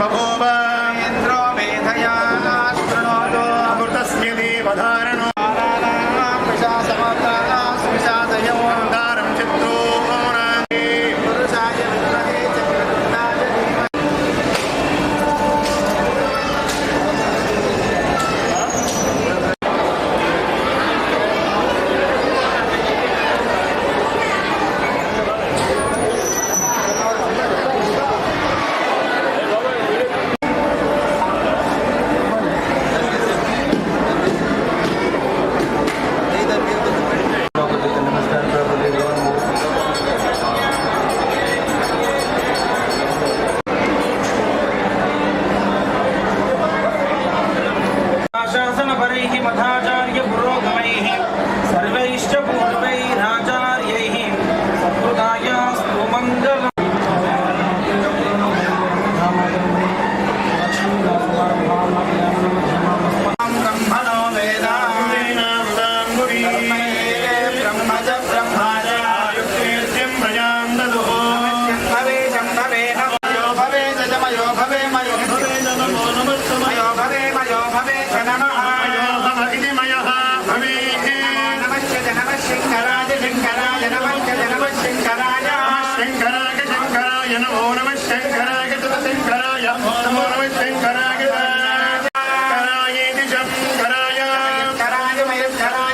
बभूव इन्द्रो मेधया शासनपरैः मठाचार्यपुरोगमैः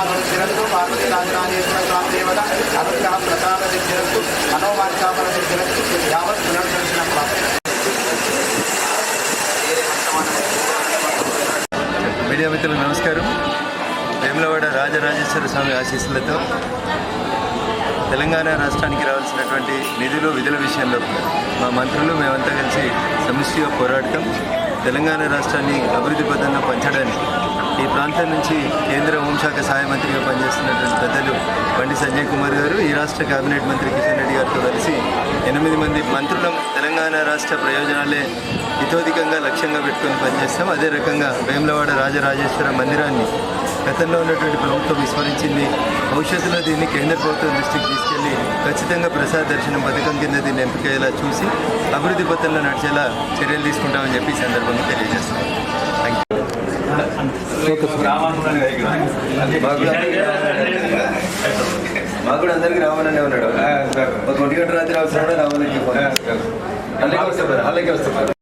రాజరాజేశ్వర అనుగ్రహ ప్రసాద మనోవాంఛాపర యావత్ పునర్దర్శనం మీడియా మిత్రులకు నమస్కారం. వేములవాడ రాజరాజేశ్వర స్వామి ఆశీస్సులతో తెలంగాణ రాష్ట్రానికి రావాల్సినటువంటి నిధులు విధుల విషయంలో మా మంత్రులు మేమంతా కలిసి సమిష్టిగా పోరాడటం తెలంగాణ రాష్ట్రాన్ని అభివృద్ధి పథంలో పంచడానికి ఈ ప్రాంతం నుంచి కేంద్ర హోంశాఖ సహాయ మంత్రిగా పనిచేస్తున్నటువంటి పెద్దలు బండి సంజయ్ కుమార్ గారు ఈ రాష్ట్ర కేబినెట్ మంత్రి కిషన్ రెడ్డి గారితో కలిసి ఎనిమిది మంది మంత్రులం తెలంగాణ రాష్ట్ర ప్రయోజనాలే ఇతోధికంగా లక్ష్యంగా పెట్టుకొని పనిచేస్తాం. అదే రకంగా వేములవాడ రాజరాజేశ్వర మందిరాన్ని గతంలో ఉన్నటువంటి ప్రభుత్వం విస్మరించింది. భవిష్యత్తులో దీన్ని కేంద్ర ప్రభుత్వం దృష్టికి తీసుకెళ్ళి ఖచ్చితంగా ప్రసాద దర్శనం పథకం కింద దీన్ని ఎంపికయ్యేలా చూసి అభివృద్ధి పథంలో నడిచేలా చర్యలు తీసుకుంటామని చెప్పి సందర్భంగా తెలియజేస్తున్నాం. మాకు కూడా అందరికీ రావాలనే ఉన్నాడు. ఒక ఒంటి గంట రాత్రి అవసరం చెప్పారు అలాగే వస్తారు అలాగే వస్తారు